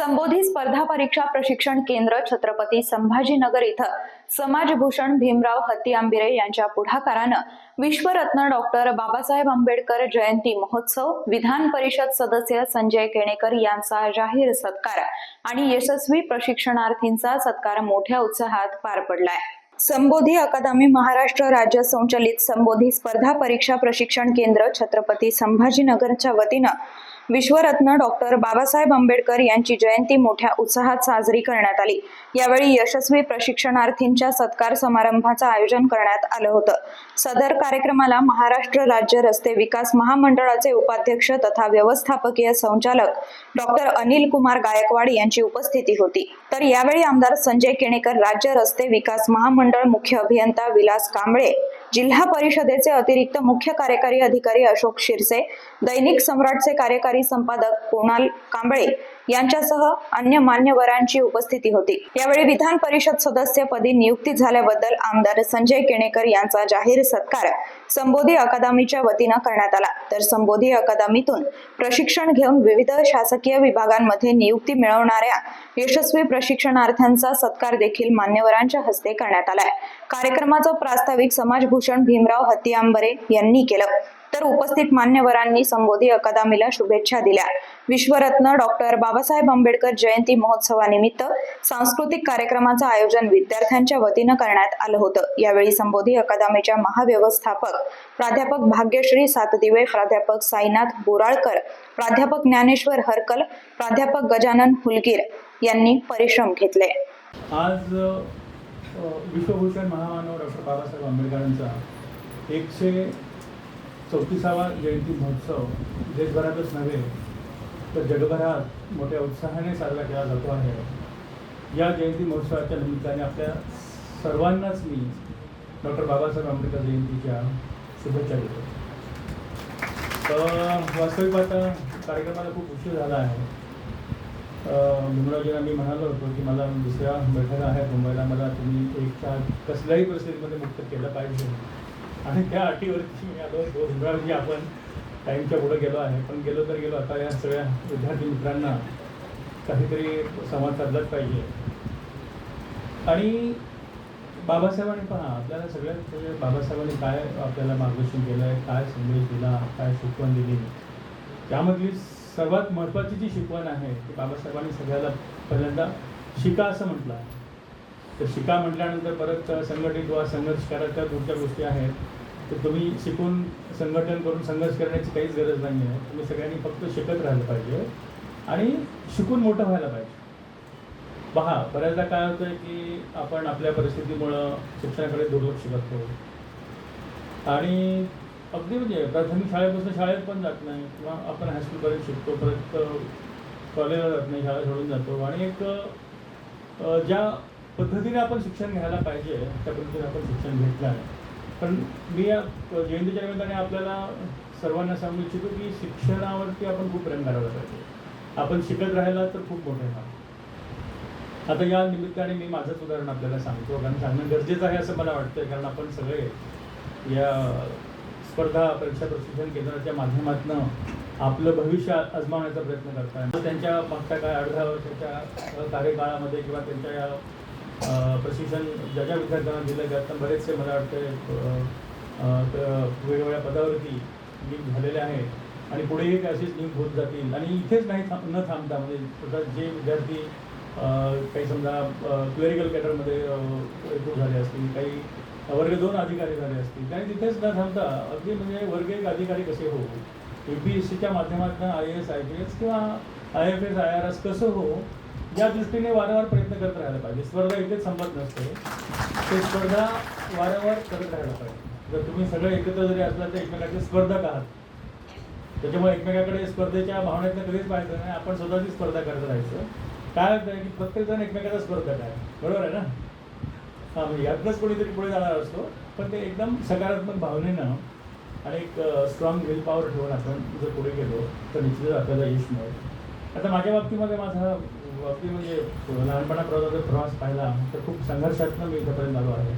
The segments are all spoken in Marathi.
संबोधी स्पर्धा परीक्षा प्रशिक्षण केंद्र छत्रपती संभाजीनगर इथं समाजभूषण भीमराव हत्ती आंबिरे यांच्या पुढाकारानं विश्वरत्न डॉक्टर बाबासाहेब आंबेडकर जयंती महोत्सव विधान परिषद सदस्य संजय केणेकर यांचा जाहीर सत्कार आणि यशस्वी प्रशिक्षणार्थींचा सत्कार मोठ्या उत्साहात पार पडलाय. संबोधी अकादमी महाराष्ट्र राज्य संचलित संबोधी स्पर्धा परीक्षा प्रशिक्षण केंद्र छत्रपती संभाजीनगरच्या वतीनं विश्वरत्न डॉक्टर बाबासाहेब आंबेडकर यांची जयंती मोठ्या उत्साहात साजरी करण्यात आली. यावेळी यशस्वी प्रशिक्षणार्थींच्या सत्कार समारंभाचं आयोजन करण्यात आलं होतं. सदर कार्यक्रमाला महाराष्ट्र राज्य रस्ते विकास महामंडळाचे उपाध्यक्ष तथा व्यवस्थापकीय संचालक डॉक्टर अनिल कुमार गायकवाड यांची उपस्थिती होती. तर यावेळी आमदार संजय केणेकर राज्य रस्ते विकास महामंडळ मुख्य अभियंता विलास कांबळे जिल्हा परिषदेचे अतिरिक्त मुख्य कार्यकारी अधिकारी अशोक शिरसे दैनिक सम्राटचे कार्यकारी संपादक कोणाल कांबळे यांच्यासह अन्य मान्यवरांची उपस्थिती होती. यावेळी विधान परिषद सदस्यपदी नियुक्ती झाल्याबद्दल आमदार संजय केणेकर यांचा जाहीर सत्कार संबोधी अकादमीच्या वतीनं करण्यात आला. तर संबोधी अकादमीतून प्रशिक्षण घेऊन विविध शासकीय विभागांमध्ये नियुक्ती मिळवणाऱ्या यशस्वी प्रशिक्षणार्थ्यांचा सत्कार देखील मान्यवरांच्या हस्ते करण्यात आलाय. कार्यक्रमाचं प्रास्ताविक समाजभूषण भीमराव हत्तीआंबरे यांनी केलं. तर उपस्थित मान्यवरांनी संबोधी अकादमीला शुभेच्छा दिल्या. विश्वरत्न डॉक्टर बाबासाहेब आंबेडकर जयंती महोत्सवानिमित्त सांस्कृतिक कार्यक्रमाचं आयोजन विद्यार्थ्यांच्या वतीनं करण्यात आलं होतं. यावेळी संबोधी अकादमीच्या महाव्यवस्थापक प्राध्यापक भाग्यश्री सातदिवे प्राध्यापक साईनाथ बोराळकर प्राध्यापक ज्ञानेश्वर हरकल प्राध्यापक गजानन हुलगीर यांनी परिश्रम घेतले. आज विश्वभूषण महामानव डॉक्टर बाबासाहेब आंबेडकरांचा एकशे चौतीसावा जयंती महोत्सव देशभरातच नव्हे तर जगभरात मोठ्या उत्साहाने साजरा केला जातो आहे. या जयंती महोत्सवाच्या निमित्ताने आपल्या सर्वांनाच मी डॉक्टर बाबासाहेब आंबेडकर जयंतीच्या शुभेच्छा देतो. तर वास्तविक आता कार्यक्रमाला खूप उशीर झाला आहे. भीमरावजींना मी म्हणालो होतो की मला दुसऱ्या बैठका आहेत मुंबईला मला तुम्ही एक चार कसल्याही परिस्थितीमध्ये मुक्त केलं पाहिजे. आणि त्या अटीवरती मी आलो. होतो आपण टाईमच्या पुढे गेलो आहे. पण गेलो तर गेलो. आता या सगळ्या विद्यार्थी मित्रांना काहीतरी संवाद साधलाच पाहिजे. आणि बाबासाहेबांनी पहा आपल्याला सगळ्यात म्हणजे बाबासाहेबांनी काय आपल्याला मार्गदर्शन केलं आहे? काय संदेश दिला? काय शिकवण दिली? त्यामधली सर्वात महत्त्वाची जी शिकवण आहे ती बाबासाहेबांनी सगळ्याला पहिल्यांदा शिका असं म्हटलं आहे. तर शिका म्हटल्यानंतर परत संघटित व्हा संघर्ष करा त्या गोष्टी आहेत. तर तुम्ही शिकून संघटन करून संघर्ष करण्याची काहीच गरज नाही आहे तुम्ही सगळ्यांनी फक्त शिकत राहिलं पाहिजे आणि शिकून मोठं व्हायला पाहिजे. पहा बऱ्याचदा काय होतं आहे की आपण आपल्या परिस्थितीमुळं शिक्षणाकडे दुर्लक्ष करतो. आणि अगदी म्हणजे प्राथमिक शाळेपासून शाळेत पण जात नाही किंवा आपण हायस्कूलपर्यंत शिकतो परत कॉलेजला जात नाही शाळा सोडून जातो. आणि एक ज्या पद्धतीने आपण शिक्षण घ्यायला पाहिजे त्या पद्धतीने आपण शिक्षण घेतलं आहे. पण मी जयंतीच्या निमित्ताने आपल्याला सर्वांना सांगू इच्छितो की शिक्षणावरती आपण खूप प्रेम करायला पाहिजे. आपण शिकत राहिला तर खूप मोठे व्हा आता या निमित्ताने मी माझंच उदाहरण आपल्याला सांगतो कारण सांगणं गरजेचं आहे असं मला वाटतं कारण आपण सगळे या स्पर्धा परीक्षा प्रशिक्षण केंद्राच्या माध्यमातून आपलं भविष्य आजमावण्याचा प्रयत्न करताय त्यांच्या मागच्या काय अर्ध्या वर्षाच्या कार्यकाळामध्ये किंवा त्यांच्या या प्रशिक्षण ज्या ज्या विद्यार्थ्यांना दिलं त्यातनं बरेचसे मला वाटते वेगवेगळ्या पदावरती नियुक्त झालेले आहेत. आणि पुढेही काही असेच नियुक्त होत जातील. आणि इथेच नाही थांब न थांबता म्हणजे स्वतः जे विद्यार्थी काही समजा क्लेरिकल कॅडरमध्ये रिक्रूट झाले असतील काही वर्ग दोन अधिकारी झाले असतील आणि तिथेच न थांबता अगदी म्हणजे वर्ग एक अधिकारी कसे हो? यू पी एस सीच्या माध्यमातून I S I P S किंवा I F S I R S कसं हो? या दृष्टीने वारंवार प्रयत्न करत राहायला पाहिजे. स्पर्धा इथेच संपत नसते. ते स्पर्धा वारंवार करत राहायला पाहिजे. जर तुम्ही सगळे एकत्र जरी असला तर एकमेकाचे स्पर्धक आहात त्याच्यामुळे एकमेकाकडे स्पर्धेच्या भावनेतनं कधीच पाहायचं नाही. आपण स्वतःची स्पर्धा करत राहायचं. काय होतं की प्रत्येकजण एकमेकाचा स्पर्धक आहे. बरोबर आहे ना? हां म्हणजे यातनंच कोणीतरी पुढे जाणार असतो. पण ते एकदम सकारात्मक भावनेनं आणि एक स्ट्रॉंग विल पॉवर ठेवून आपण जर पुढे गेलो तर निश्चितच आपल्याला यश मिळेल. आता माझ्या बाबतीमध्ये माझा अगदी म्हणजे लहानपणापर्यंत जर प्रवास पाहिला तर खूप संघर्षातनं मी इथंपर्यंत आलो आहे.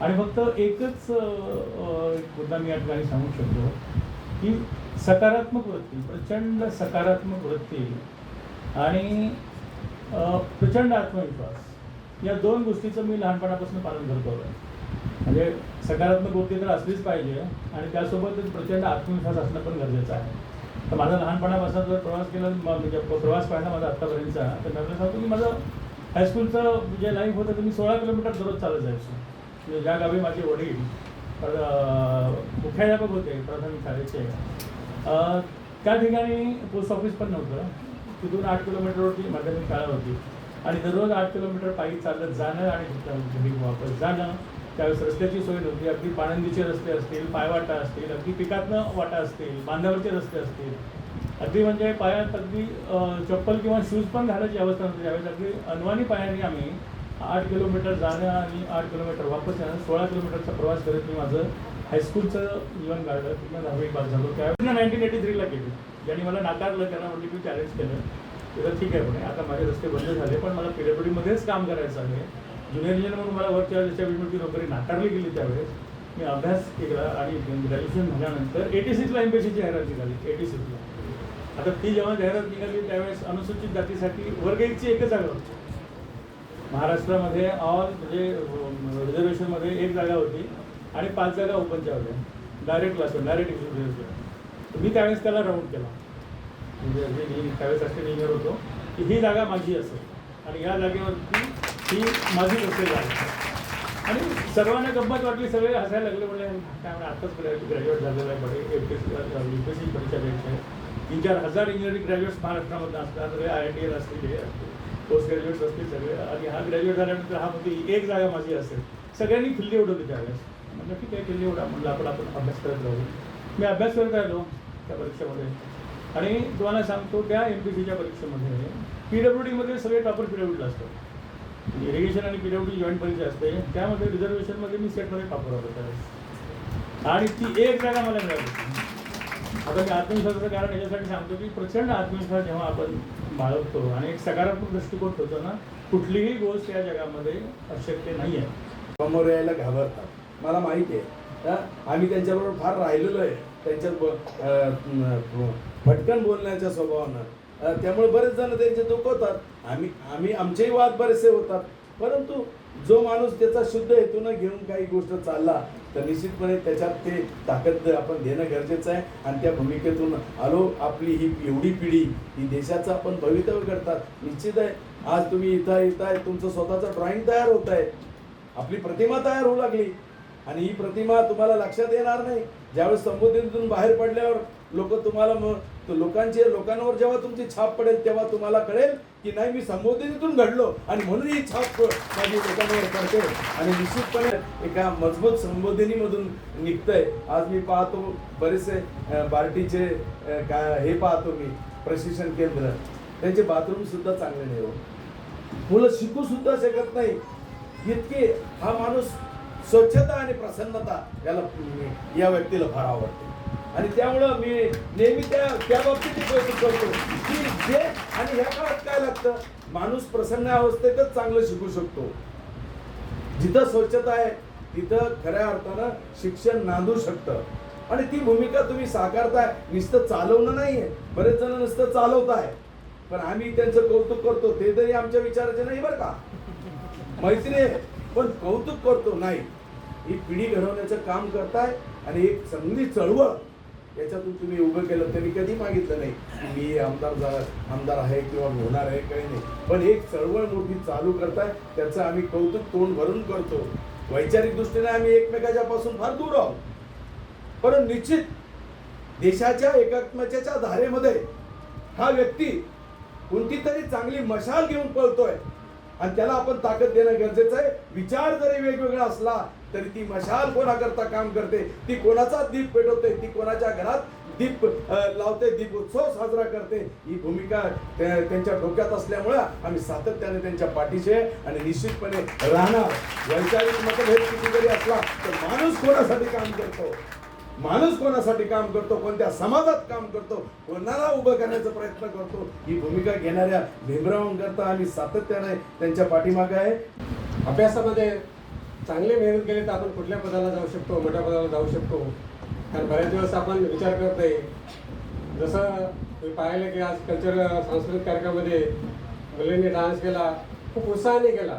आणि फक्त एकच एक मुद्दा मी या ठिकाणी सांगू शकतो की सकारात्मक वृत्ती प्रचंड सकारात्मक वृत्ती आणि प्रचंड आत्मविश्वास या दोन गोष्टीचं मी लहानपणापासून पालन करतो आहे. म्हणजे सकारात्मक गोष्टी तर असलीच पाहिजे आणि त्यासोबतच प्रचंड आत्मविश्वास असणं पण गरजेचं आहे. तर माझा लहानपणापासून जर प्रवास केला म्हणजे प्रवास पाहिला माझा आत्तापर्यंतचा. तर मी सांगतो की माझं हायस्कूलचं जे लाईफ होतं ते मी सोळा किलोमीटर दररोज चालत जायचो. म्हणजे ज्या गावी माझे वडील मुख्याध्यापक होते प्राथमिक शाळेचे. त्या ठिकाणी पोस्ट ऑफिस पण नव्हतं. तिथून आठ किलोमीटरवरती माध्यमिक शाळा होती. आणि दररोज आठ किलोमीटर पायी चालत जाणं आणि वापस जाणं त्यावेळेस रस्त्याची सोय नव्हती. अगदी पाणंदीचे रस्ते असतील पायवाटा असतील अगदी पिकातनं वाटा असतील बांधावरचे रस्ते असतील. अगदी म्हणजे पायात अगदी चप्पल किंवा शूज पण घालायची अवस्था नव्हती. त्यावेळेस अगदी अनवाणी पायाने आम्ही आठ किलोमीटर जाणं आणि आठ किलोमीटर वापस येणं सोळा किलोमीटरचा प्रवास करत मी माझं हायस्कूलचं जीवन काढलं तिथं दहावी पास झालो. त्यावेळेस नाईन्टीन एटी थ्रीला गेली. ज्यांनी मला नाकारलं त्यांना म्हटलं मी चॅलेंज केलं. तर ठीक आहे पण आता माझे रस्ते बंद झाले पण मला पिढ्यापिढीमध्येच काम करायचं आहे. ज्युनियर इंजिनियर म्हणून मला वरच्या चार्जच्या विषयी नोकरी नाकारली गेली त्यावेळेस. मी अभ्यास केला आणि ग्रॅज्युएशन झाल्यानंतर एटी सिक्सला एम पी जाहिरात निघाली एटी सिक्सला आता ती जेव्हा जाहिरात निघाली त्यावेळेस अनुसूचित जातीसाठी वर्ग एकची एकच जागा होती. महाराष्ट्रामध्ये ऑल म्हणजे रिझर्वेशनमध्ये एक जागा होती आणि पाच जागा ओपनच्या होत्या. डायरेक्ट क्लासवर डायरेक्ट एक्झिक्युटिव्ह मी त्यावेळेस त्याला राऊंड केला. म्हणजे मी त्यावेळेस असे इंजिनियर होतो. की ही जागा माझी असेल. आणि या जागेवरती ही माझी असेल आहे. आणि सर्वांना गंमत वाटली सगळे हसायला लागले म्हणजे त्यामुळे आत्ताच ग्रॅज्युएट झालेलं आहे बडे M P C U P C परीक्षा द्यायची आहे. तीन चार हजार इंजिनिअरिंग ग्रॅज्युएट्स महाराष्ट्रामध्ये असतात सगळे आय आय टी एल असतील हे असतील पोस्ट ग्रॅज्युएट्स असतील सगळे. आणि हा ग्रॅज्युएट झाल्यानंतर हा म्हणते एक जागा माझी असेल. सगळ्यांनी खिल्ली उडवली त्यावेळेस म्हणजे ठीक आहे खिल्ली उडा म्हणलं आपण आपण अभ्यास करत राहू. मी अभ्यास करत राहिलो त्या परीक्षेमध्ये. आणि तुम्हाला सांगतो त्या एम पी सीच्या परीक्षेमध्ये पी डब्ल्यू डीमध्ये सगळे टॉपर पी डब्ल्यू असतात. म्हणजे इरिगेशन आणि पीडब्ल्यू जॉईंट परीक्षा असते. त्यामध्ये रिझर्वेशनमध्ये मी सेटमध्ये टॉपर होतो आणि ती एक जागा मला मिळाली. आता मी आत्मविश्वासाचं कारण याच्यासाठी सांगतो की प्रचंड आत्मविश्वास जेव्हा आपण बाळगतो आणि एक सकारात्मक दृष्टिकोन ठेवतो ना कुठलीही गोष्ट या जगामध्ये अशक्य नाही आहे समोर यायला घाबरतात. मला माहिती आहे. आम्ही त्यांच्याबरोबर फार राहिलेलो आहे. त्यांच्यात ब- फटकन बोलण्याच्या स्वभावानं. त्यामुळे बरेच जण त्यांचे दुखवतात आम्ही आम्ही आमचेही वाद बरेचसे होतात. परंतु जो माणूस त्याचा शुद्ध हेतून घेऊन काही गोष्ट चालला तर निश्चितपणे त्याच्यात ते ताकद आपण देणं गरजेचं आहे. आणि त्या भूमिकेतून आलो आपली ही एवढी पिढी ही देशाचं आपण भवितव्य करतात. निश्चित आहे आज तुम्ही इथं येताय तुमचं स्वतःचं ड्रॉइंग तयार होत आहे. आपली प्रतिमा तयार होऊ लागली. आणि ही प्रतिमा तुम्हाला लक्षात येणार नाही. ज्यावेळेस संबोधितून बाहेर पडल्यावर लोक तुम्हाला तर लोकांचे लोकांवर जेव्हा तुमची छाप पडेल तेव्हा तुम्हाला कळेल की नाही मी संबोधनीतून घडलो. आणि म्हणून ही छाप माझी लोकांवर पडते. आणि निश्चितपणे एका मजबूत संबोधनीमधून निघतंय. आज मी पाहतो बरेचसे अं, बार्टीचे का हे पाहतो मी प्रशिक्षण केंद्र. त्यांचे बाथरूम सुद्धा चांगले नाही हो. मुलं शिकू सुद्धा शकत नाही. इतके हा माणूस स्वच्छता आणि प्रसन्नता याला या व्यक्तीला फार आवडते. आणि त्यामुळं मी नेहमी त्या त्या बाबतीत कौतुक करतो. की जे आणि ह्या काळात काय लागतं? माणूस प्रसन्न अवस्थेतच चांगलं शिकू शकतो. जिथं स्वच्छता आहे तिथं खऱ्या अर्थानं शिक्षण नांदू शकतं. आणि ती भूमिका तुम्ही साकारताय नुसतं चालवणं नाही आहे बरेच जण नुसतं चालवताय. पण आम्ही त्यांचं कौतुक करतो ते तरी आमच्या विचाराचे नाही बरं का? मैत्री आहे पण कौतुक करतो नाही. ही पिढी घडवण्याचं काम करताय आणि एक चांगली चळवळ याच्यातून तुम्ही उभं केलं तरी कधी मागितलं नाही मी आमदार झा- आमदार आहे किंवा होणार आहे काही नाही. पण एक चळवळ मोठी चालू करताय त्याचं आम्ही कौतुक तोंड भरून करतो. वैचारिक दृष्टीने आम्ही एकमेकाच्या पासून फार दूर आहोत. पण निश्चित देशाच्या एकात्मतेच्या धारेमध्ये हा व्यक्ती कोणती तरी चांगली मशाल घेऊन पळतोय. आणि त्याला आपण ताकद देणं गरजेचं आहे. विचार जरी वेगवेगळा असला तरी ती मशाल कोणाकरता काम करते? ती कोणाचा दीप पेटवते? ती कोणाच्या घरात दीप लावते? दीप उत्सव साजरा करते? ही भूमिका त्यांच्या डोक्यात असल्यामुळे आम्ही सातत्याने त्यांच्या पाठीशी आहे आणि निश्चितपणे राहणार. वैचारिक मतभेद किती जरी असला तर माणूस कोणासाठी काम करतो? माणूस कोणासाठी काम करतो? कोणत्या समाजात काम करतो? कोणाला उभं करण्याचा प्रयत्न करतो? ही भूमिका घेणाऱ्या भीमरावांकरता आम्ही सातत्याने त्यांच्या पाठीमागे आहे. अभ्यासामध्ये चांगले मेहनत केली तर आपण कुठल्या पदाला जाऊ शकतो मोठ्या पदाला जाऊ शकतो. कारण बऱ्याच दिवस आपण विचार करत नाही. जसं मी पाहिलं की आज कल्चर सांस्कृतिक कार्यक्रमामध्ये मुलींनी डान्स केला खूप उत्साहाने केला.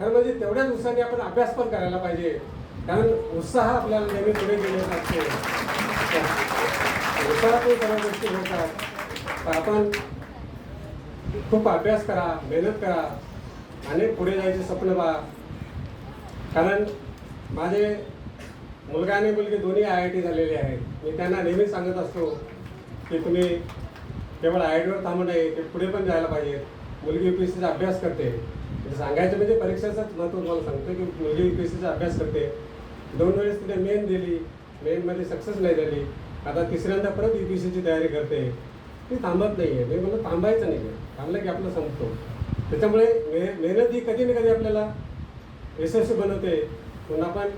खरं म्हणजे तेवढ्याच उत्साहाने आपण अभ्यास पण करायला पाहिजे. कारण उत्साह आपल्याला नेहमी पुढे गेले असतो. उत्साहातून सर्व गोष्टी होतात. तर आपण खूप अभ्यास करा मेहनत करा आणि पुढे जायचे स्वप्न पहा. कारण माझे मुलगा आणि मुलगी दोन्ही आय आय टी झालेले आहेत. मी त्यांना नेहमी सांगत असतो की तुम्ही केवळ आय आय टीवर थांबू नये ते पुढे पण जायला पाहिजे. मुलगी यू पी एस सीचा अभ्यास करते. सांगायचं म्हणजे परीक्षेचंच महत्त्व तुम्हाला सांगतो की मुलगी यू पी एस सीचा अभ्यास करते. दोन वेळेस तिने मेन दिली. मेनमध्ये सक्सेस नाही झाली. आता तिसऱ्यांदा परत यू पी सीची तयारी करते. ती थांबत नाही आहे मी म्हणलं थांबायचं नाही आहे थांबलं की आपलं संपतो. त्याच्यामुळे मे मेहनत ही कधी ना कधी आपल्याला यशस्वी बनवते म्हणून आपण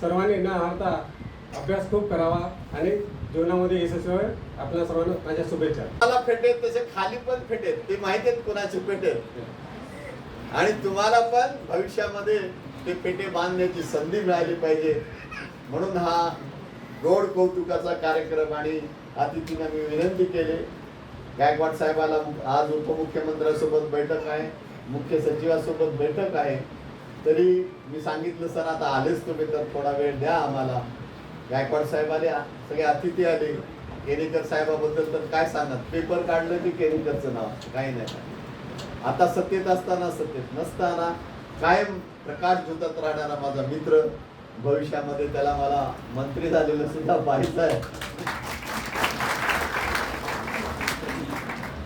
सर्वांनी न हारता अभ्यास खूप करावा आणि जीवनामध्ये यशस्वी. आपल्या सर्वांना माझ्या शुभेच्छा. मला फेटेत तसे खाली पण फेटेत ते माहिती आहेत कोणाचे फेटेत आणि तुम्हाला पण भविष्यामध्ये ते पेटे बांधण्याची संधी मिळाली पाहिजे. म्हणून हा गोड कौतुकाचा कार्यक्रम आणि अतिथींना मी विनंती केली. गायकवाड साहेबाला आज उपमुख्यमंत्र्यांसोबत बैठक आहे. मुख्य सचिवासोबत बैठक आहे. तरी मी सांगितलं सर आता आलेच तुम्ही तर थोडा वेळ द्या आम्हाला. गायकवाड साहेब आल्या सगळे अतिथी आले. केणेकर साहेबाबद्दल तर काय सांगत पेपर काढलं की केणेकरचं नाव? काही नाही. आता सत्तेत असताना सत्तेत नसताना कायम प्रकाश झुतत राहणारा माझा मित्र भविष्यामध्ये त्याला मला मंत्री झालेलं सुद्धा पाहायचं आहे.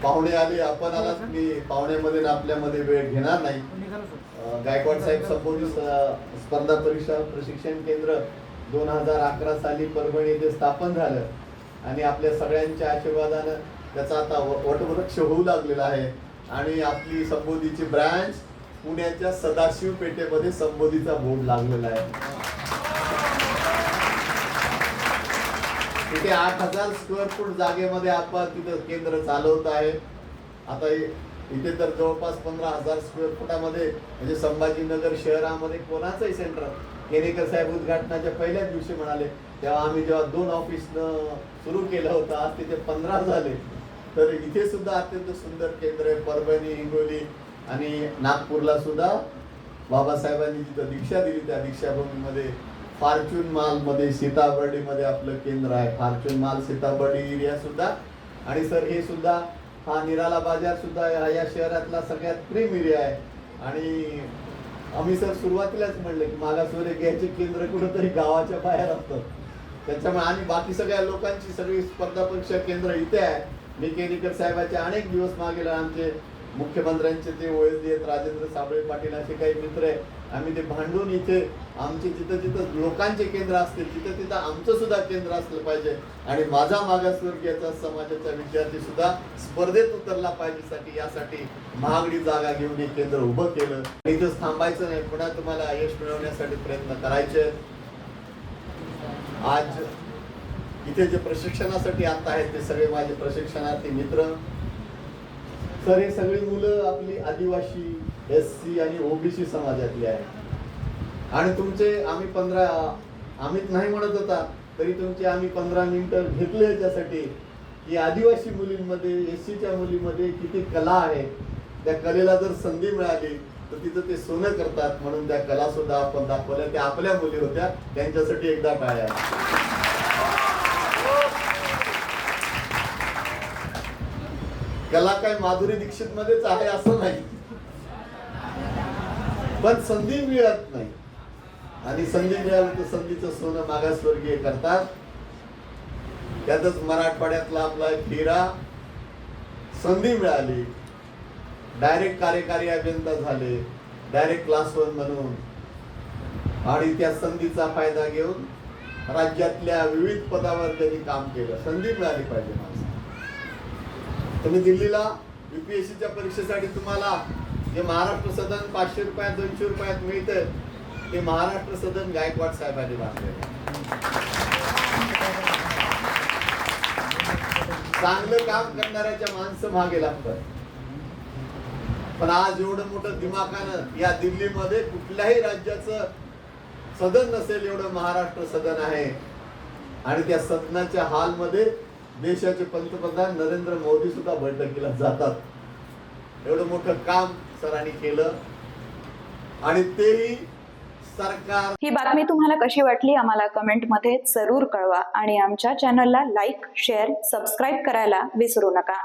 पाहुणे आले आपण आलात मी. पाहुण्यामध्ये आणि आपल्यामध्ये वेळ घेणार नाही. अं, गायकवाड साहेब संबोधित स- स्पर्धा परीक्षा प्रशिक्षण केंद्र दोन हजार अकरा साली परभणी येथे स्थापन झालं. आणि आपल्या सगळ्यांच्या आशीर्वादानं त्याचा आता वटवृक्ष होऊ लागलेला आहे. आणि आपली संबोधीची ब्रँच पुण्याच्या सदाशिव पेठेमध्ये संबोधीचा बोर्ड लागलेला आहे. तिथे आठ हजार स्क्वेअर फूट जागेमध्ये आपण तिथं केंद्र चालवत आहे. आता इथे तर जवळपास पंधरा हजार स्क्वेअर फुटामध्ये म्हणजे संभाजीनगर शहरामध्ये कोणाचंही सेंटर केनेकर साहेब उद्घाटनाच्या पहिल्याच दिवशी म्हणाले तेव्हा आम्ही जेव्हा दोन ऑफिसनं सुरू केलं होतं आज तिथे पंधरा झाले. तर इथे सुद्धा अत्यंत सुंदर केंद्र आहे परभणी हिंगोली आणि नागपूरला सुद्धा बाबासाहेबांनी जिथं दीक्षा दिली त्या दीक्षाभूमीमध्ये फॉर्च्यून मालमध्ये सीताबर्डीमध्ये आपलं केंद्र आहे. फॉर्च्यून माल सीताबर्डी एरिया सुद्धा. आणि सर हे सुद्धा हा निराला बाजार सुद्धा या शहरातला सगळ्यात प्रेम एरिया आहे. आणि आम्ही सर सुरुवातीलाच म्हणलं की मागासवर्गीय घ्यायचे केंद्र कुठंतरी गावाच्या बाहेर असतं. त्याच्यामुळे आणि बाकी सगळ्या लोकांची सगळी स्पर्धा परीक्षा केंद्र इथे आहे. मी केणेकर साहेबाचे अनेक दिवस मागेला आमचे मुख्यमंत्र्यांचे ते ओएसडी आहेत राजेंद्र साबळे पाटील असे काही मित्र आहे. आम्ही ते भांडून इथे आमचे जिथं जिथं लोकांचे केंद्र असतील तिथं तिथं आमचं सुद्धा केंद्र असलं पाहिजे. आणि माझा मागासवर्गीयाचा समाजाचा विद्यार्थी सुद्धा स्पर्धेत उतरला पाहिजे साठी यासाठी महागडी जागा घेऊन हे केंद्र उभं केलं. इथं इथंच थांबायचं नाही पुन्हा तुम्हाला यश मिळवण्यासाठी प्रयत्न करायचे. आज इथे जे प्रशिक्षणासाठी आता आहेत ते सगळे माझे प्रशिक्षणार्थी मित्र. सर हे सगळी मुलं आपली आदिवासी एस सी आणि ओबीसी समाजातली आहे आणि तुमचे आम्ही पंधरा आम्हीच नाही म्हणत होता तरी तुमचे आम्ही पंधरा मिनिटं घेतले याच्यासाठी की आदिवासी मुलींमध्ये एस सीच्या मुलीमध्ये किती कला आहे. त्या कलेला जर संधी मिळाली तर तिथं ते सोनं करतात. म्हणून त्या कला सुद्धा आपण दाखवल्या. त्या आपल्या मुली होत्या. त्यांच्यासाठी एकदा टाळ्या. कला काय माधुरी दीक्षित मध्येच आहे असं नाही. पण संधी मिळत नाही. आणि संधी मिळाली तर संधीचं सोनं मागासवर्गीय करतात. त्यातच मराठवाड्यातला आपला फिरा हिरा संधी मिळाली. डायरेक्ट कार्यकारी अभियंता झाले. डायरेक्ट क्लास वन म्हणून. आणि त्या संधीचा फायदा घेऊन राज्यातल्या विविध पदावर त्यांनी काम केलं. संधी मिळाली पाहिजे माणसाला. तुम्ही दिल्लीला युपीएससीच्या परीक्षेसाठी तुम्हाला जे महाराष्ट्र सदन पाचशे रुपयात दोनशे रुपयात मिळतं ते महाराष्ट्र सदन गायकवाड साहेबांनी बांधलेलं चांगलं काम करणाऱ्याच्या माणसं मागे लागतात. पण आज एवढं मोठं दिमाखानं या दिल्लीमध्ये कुठल्याही राज्याचं सदन नसेल एवढं महाराष्ट्र सदन आहे. आणि त्या सदनाच्या हॉलमध्ये देशाचे पंतप्रधान नरेंद्र मोदी सुद्धा बैठकीला जातात. एवढं मोठं काम सरांनी केलं. आणि तेही सरकार ही बातमी तुम्हाला कशी वाटली आम्हाला कमेंटमध्ये जरूर कळवा आणि आमच्या चॅनलला लाईक शेअर सबस्क्राईब करायला विसरू नका.